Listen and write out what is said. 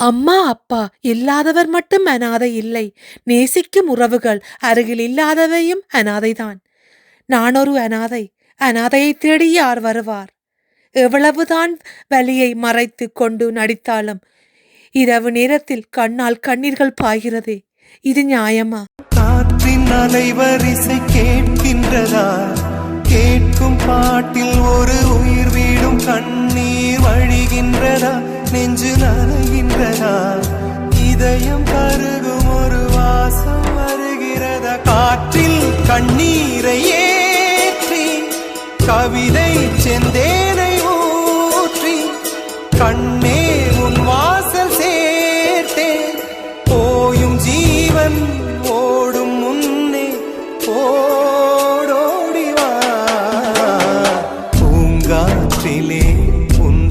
அம்மா அப்பா இல்லாதவர் மட்டும் அனாதை இல்லை. நேசிக்கும் உறவுகள் அருகில் இல்லாதவையும் அனாதைதான். நான் ஒரு அனாதை அனாதையை தேடி யார் வருவார்? எவ்வளவுதான் வலியை மறைத்து கொண்டு நடித்தாலும் இரவு நேரத்தில் கண்ணால் கண்ணீர்கள் பாய்கிறதே இது நியாயமா? காற்றின் அலைவரிசை கேட்கின்றதா? கேட்கும் பாட்டில் ஒரு உயிர் வீடும் கண்ணீர் வழிகின்றதா? நெஞ்சு வருகிறதா இதயம் கருகும் ஒரு வாசம் வருகிறதா காற்றில் கண்ணீரை ஏற்றி கவிதை செந்தேனை ஊற்றி கண்ணே உன் வாசல் சேர்த்தே. போயும் ஜீவன் ஓடும் முன்னே ஓடோடிவா பூங்காற்றிலே